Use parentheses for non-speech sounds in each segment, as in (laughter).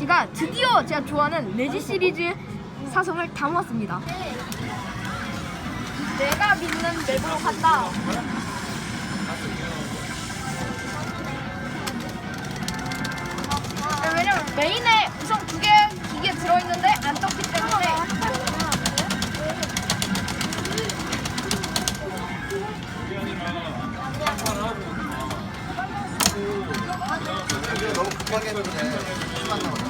제가 드디어 제가 좋아하는 레지 시리즈 사성을 다 모았습니다. 내가 믿는 맵으로 간다. 왜냐면 메인에 우선 두 개 기계 들어있는데 안 떴기 때문에 너무 급하게 했는데.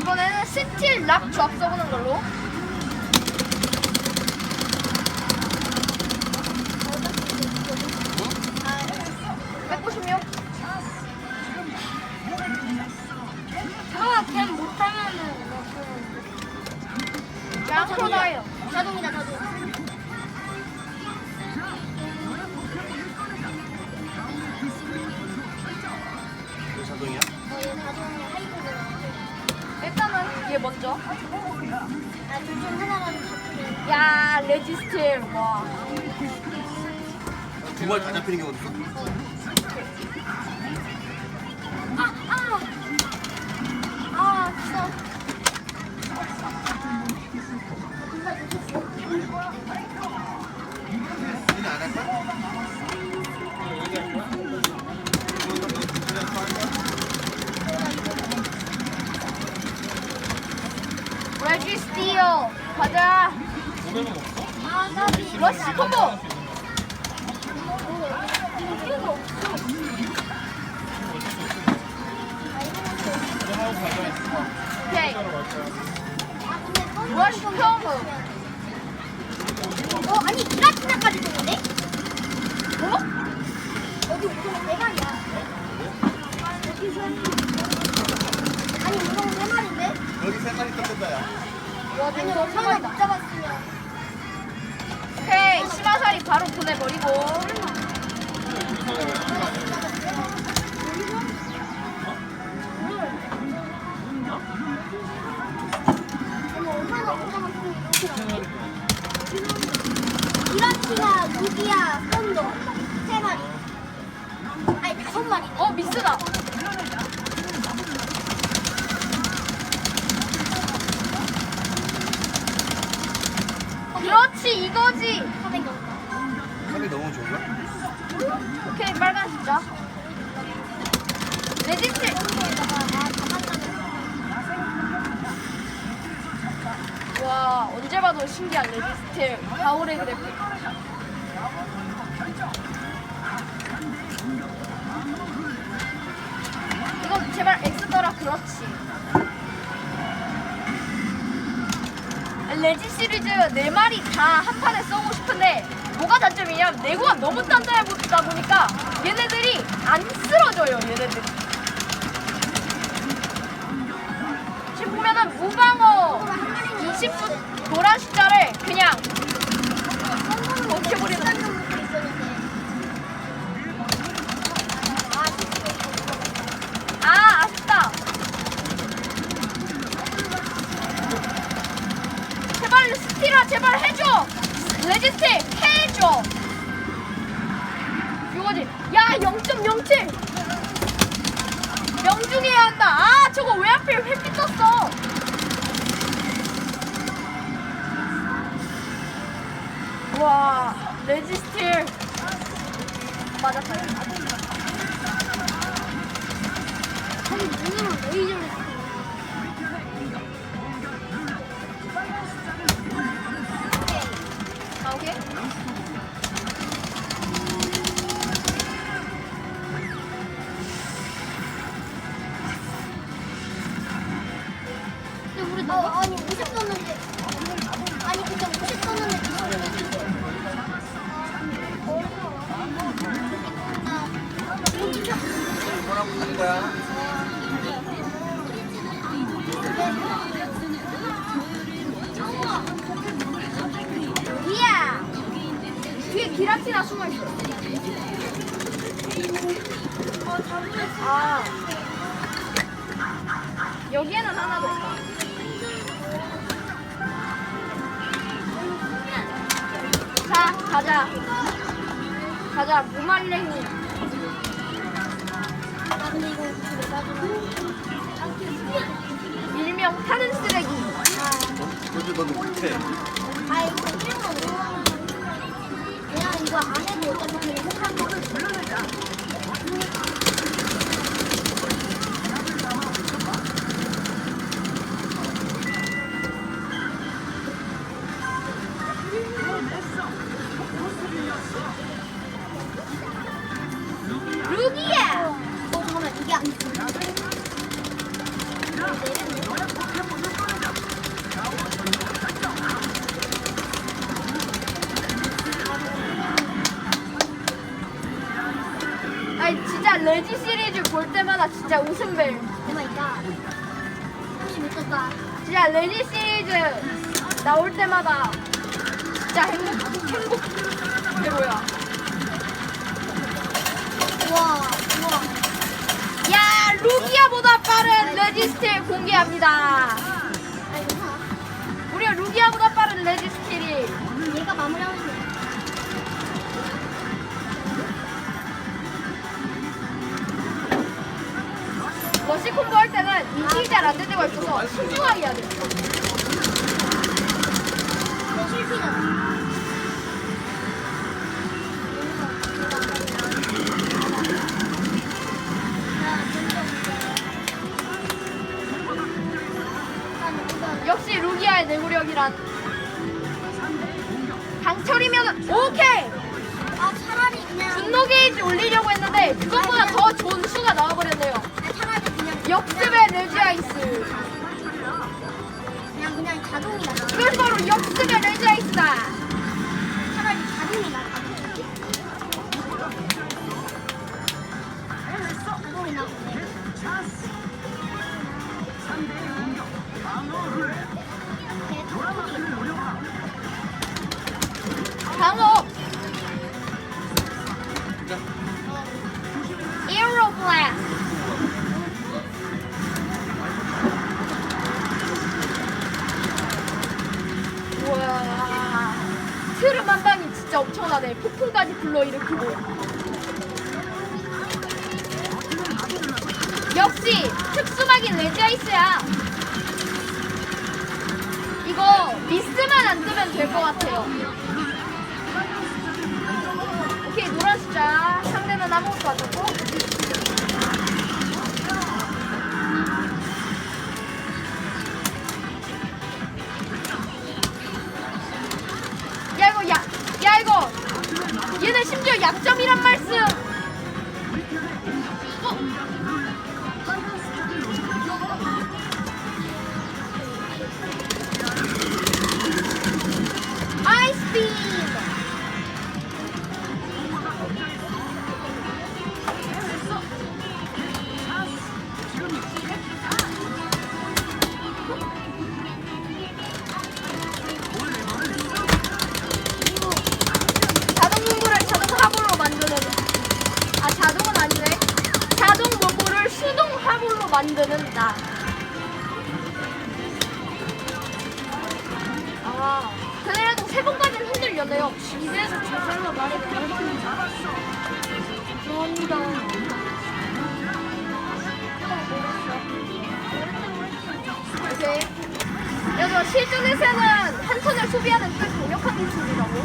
이번에는 스틸 락 조합 써보는 걸로. 두발 다 잡히는 게어 기라티나까지 되는데? 뭐? 여기 우동 네 마리야. 아니, 우동 세 마리인데? 여기 세 마리 떴다 야. 와 아니, 얼마나 못 잡았으면. 오케이 심화살이 바로 보내버리고 어머, 얼마나 못 잡았으면 이렇게 기라티나, 루비아, 썬더. 세 마리. 아니, 다섯 마리네. 어 미스다 그렇지 이거지. 탑이 너무 좋은가? 오케이 빨간 아, 잡았다는 와 언제 봐도 신기한 레지스틸 가오레 그래픽 그렇지. 레지 시리즈 4마리 다 한 판에 써고 싶은데 뭐가 단점이냐면 내구가 너무 단단하다 보니까 얘네들이 안 쓰러져요 얘네들이. 지금 보면은 무방어 20분 노란 숫자를 그냥 어떻게 버리는 시간 정도 있었는데. 아, 진짜. 아 아쉽다 제발 스티라 제발 해줘! 레지스틱 해줘! 이거지. 야 0.07 명중해야 한다. 아 저거 왜 하필 회피 떴어? 와 레지스틸 맞았다. 아니, 눈으로 레이저를 먼저 너는 못해. 아 너무 그냥 이거 안 해도 어차피 계속한 거를 루기야. 레지 시리즈 볼 때마다 진짜 웃음벨. 오 마이 갓. 혹시 미쳤다. 진짜 레지 시리즈 나올 때마다 진짜 행복 행복 최고야. 우와 우와. 야 루기아보다 빠른 레지스틸 공개합니다. 아. 우리가 루기아보다 빠른 레지스틸 콤보 할 때는 인식이 잘 안 될 때가 있어서 신중하게 해야 돼. 내 실패는. 역시 루기아의 내구력이란 강철이면 오케이 아 차라리 그냥 분노 게이지 올리려고 했는데 그것보다 더 좋은 수가 나와버렸네요. 역습의 레지아이스. 그냥 그냥 자동이 나. 이건 바로 역습의 레지아이스다. 레지아이스야. 이거 미스만 안 뜨면 될 것 같아요. 오케이 노란 숫자 상대는 아무것도 안 넣고 야 이거 야, 야 이거 얘는 심지어 약점이란 말씀 오케이. 그래서 실전에서는 한 턴을 소비하는 꽤 강력한 기술이라고.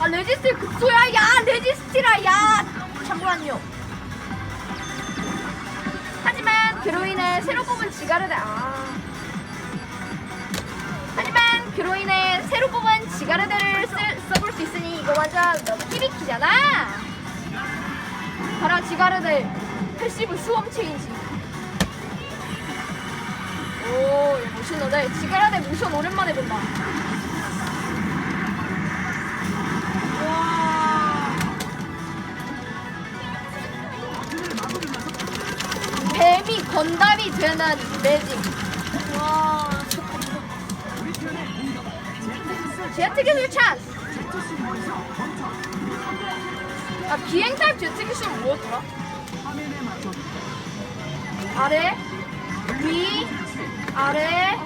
아 레지스틸 극소야? 야 레지스틸아 야! 잠깐만요. 하지만 그로 인해 새로 뽑은 지가르데 아. 하지만 그로 인해 새로 뽑은 지가르데를 쓸- 써볼 수 있으니 이거 완전 너무 히비키잖아. 바로 지가르데 패시브 수험 체인지 오 이거 멋있는데 지가르데 모션 오랜만에 본다 와. 뱀이 건담이 되는 매직. 와. 제트 기술 찬스. 아 비행 타입 제트 기술 뭐였더라? 아래, 위, 아래,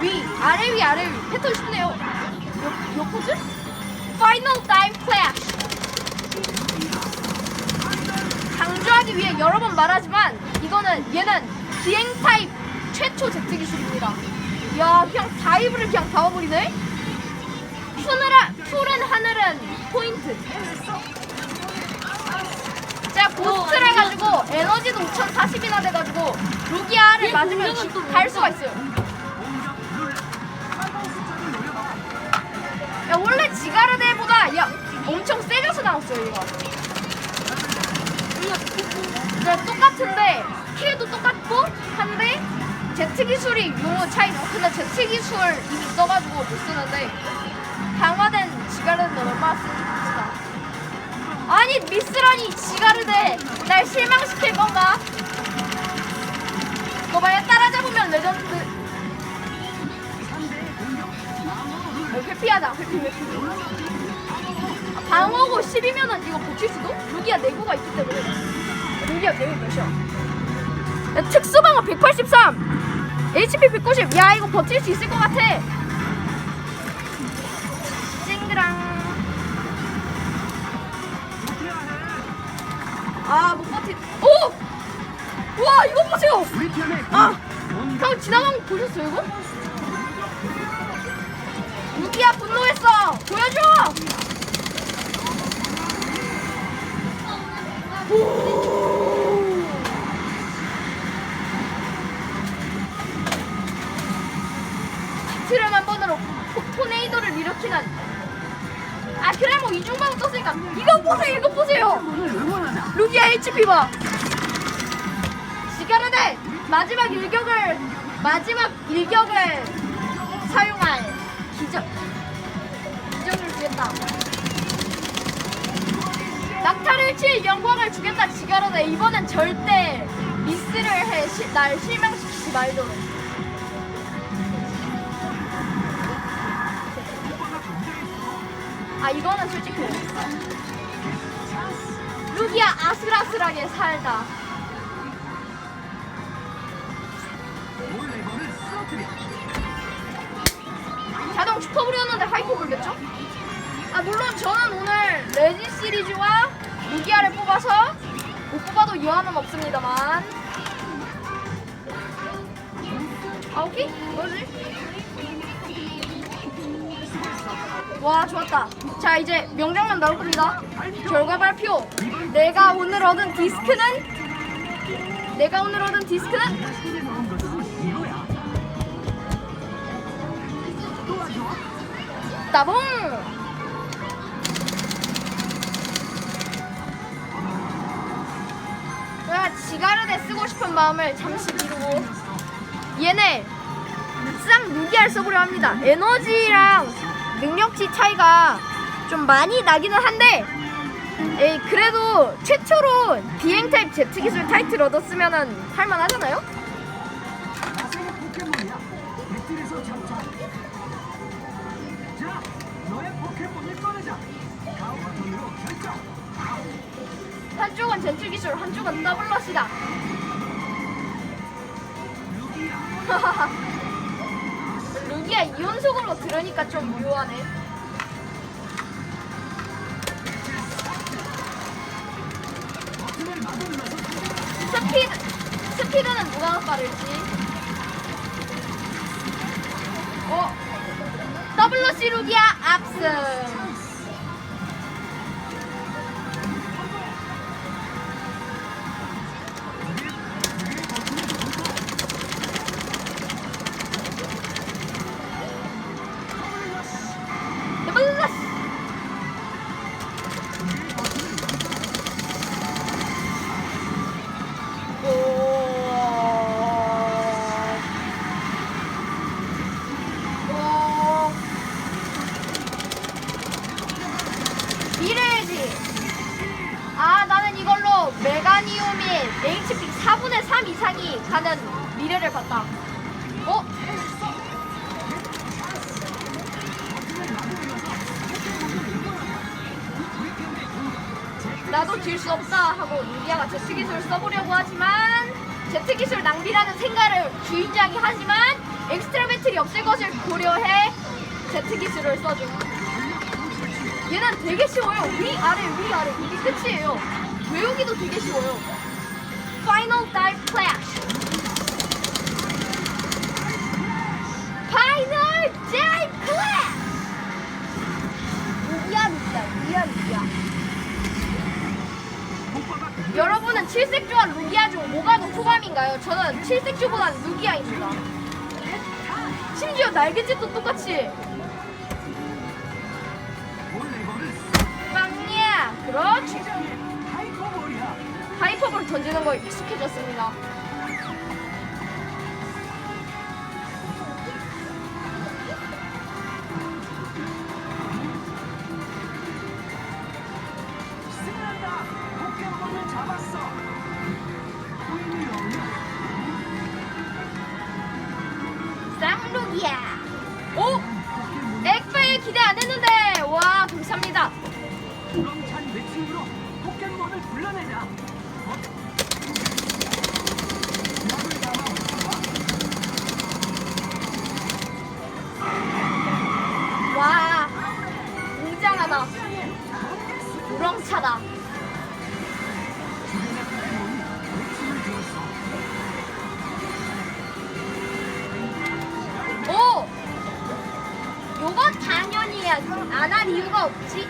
위, 아래 위 아래 위 패턴 쉽네요. 요, 요 포즈? 파이널 타임 클래시. 강좌 하기 위해 여러 번 말하지만 이거는 얘는 비행 타입 최초 제트 기술입니다. 야 그냥 다이브를 그냥 잡아버리네. 푸는 푸른 하늘은 포인트. 제가 고스트를 해가지고 에너지도 5040이나 돼가지고 루기아를 맞으면 지- 갈 수가 있어요. 야 원래 지가르데보다 야 엄청 세져서 나왔어요 얘가. 네, 똑같은데 킬도 똑같고 한데 제트 기술이 용어 차이죠. 근데 제트 기술 이미 써가지고 못 쓰는데 강화된 지가르는 쓰는지 봅시다. 아니 미스라니 지가르데 날 실망시킬 건가? 너 만약 따라잡으면 레전드. 어, 회피하자 회피 회피. 아, 방어고 10이면은 이거 버틸 수도? 루기아 내구가 있기 때문에. 루기아 내구 몇이야? 야, 특수방어 183 HP 190 야 이거 버틸 수 있을 것 같아 아 못 버티 오! 와 이거 보세요. 아 형 지나간 거 보셨어요 이거? 루기야 분노했어. 보여줘. 트램 한 번으로 포, 토네이도를 일으키는. 아 그래 뭐 이중방어 떴으니까. 이거 보세요 이거 보세요 루기아 HP 봐 시가르데 마지막 일격을 마지막 일격을 사용할 기적 기적을 주겠다. 낙타를 칠 영광을 주겠다 지가르데 이번엔 절대 미스를 해. 날 실망시키지 말도록. 아 이거는 솔직히 루기야 아슬아슬하게 살다 자동 슈퍼블이었는데 하이퍼블 됐죠? 아 물론 저는 오늘 레진 시리즈와 루기아를 뽑아서 못 뽑아도 여한은 없습니다만 아 오케이? 뭐지? 와 좋았다. 자 이제 명장면 나올 겁니다. 결과 발표. 내가 오늘 얻은 디스크는? 내가 오늘 얻은 디스크는? 따봉! 내가 지가르데 쓰고 싶은 마음을 잠시 미루고. 얘네 쌍 루기알 써보려 합니다. 에너지랑 능력치 차이가 좀 많이 나기는 한데, 에이, 그래도 최초로 비행 타입 제트 기술 타이틀 얻었으면은 할만하잖아요? 한쪽은 제트 기술, 한쪽은 더블러시다. (laughs) (laughs) 루기아 이온속으로 들으니까 좀 묘하네. 스피드, 스피드는 누가 더 빠를지. 어, 더블러시 루기아 압승. 메가니움이 HP 4분의 3 이상이 가는 미래를 봤다. 어? 나도 질 수 없다 하고 루디아가 제트 기술을 써보려고 하지만 제트 기술 낭비라는 생각을 주인장이 하지만 엑스트라 배틀이 없을 것을 고려해 제트 기술을 써줘. 얘는 되게 쉬워요. 위 아래 위 아래 이게 끝이에요. 외우기도 되게 쉬워요. Final Dive Clash. Final Dive Clash. 루기야 루기야 루기야 루기야. 여러분은 칠색조와 루기아 중 뭐가 더 호감인가요? 저는 칠색조보다는 루기아입니다. 심지어 날개짓도 똑같이. 빵이야. 그렇지. 하이퍼볼 던지는 거 익숙해졌습니다. 쌍루기야. 요거 당연히 안할 이유가 없지.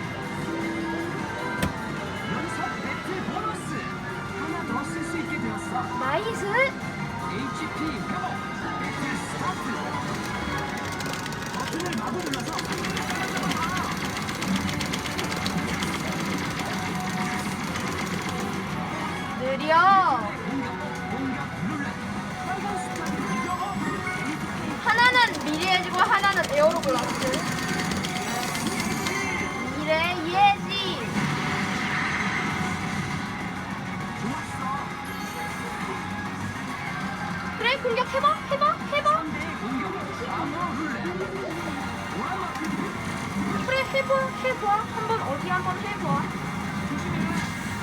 공격 해봐 해봐 해봐. 공격! 오라마! 그래 해봐 해봐 한번 어디 한번 해봐.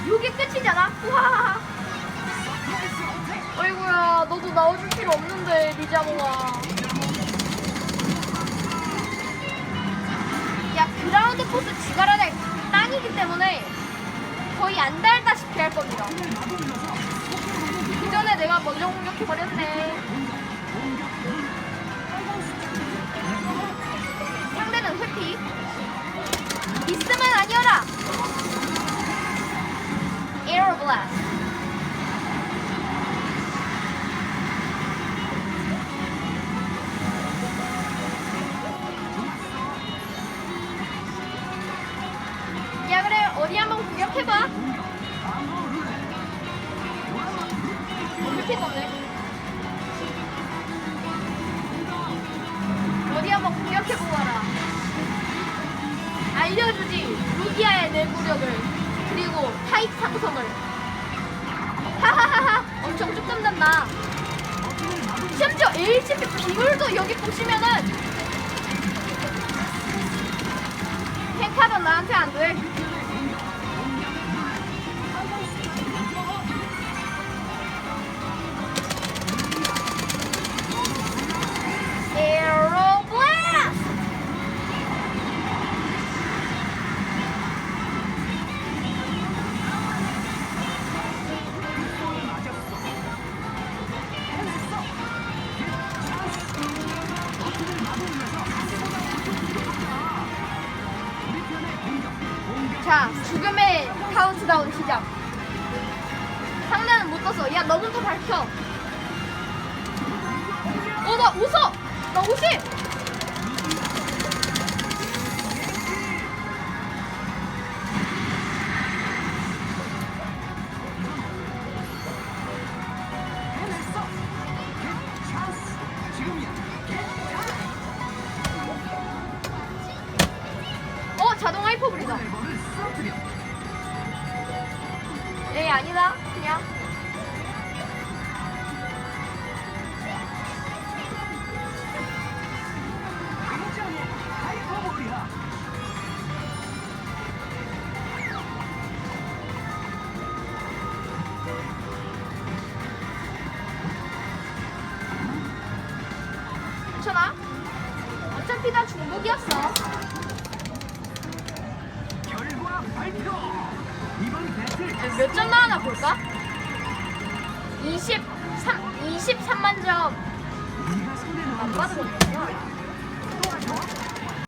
요게 끝이잖아. 우와. 어이구야 너도 나와줄 필요 없는데 리자몽아. 야 그라운드 포스 지가라다 땅이기 때문에 거의 안 닳다시피 할 겁니다. 전에 내가 먼저 공격해버렸네. 상대는 회피. 있으면 아니어라. 에어 블라스 난다. 심지어 HP 비율도 여기 보시면은 캔카는 나한테 안 돼. 자, 죽음의 카운트다운 시작. 상대는 못 떴어. 야, 너부터 밝혀. 어, 나 웃어! 나 웃이!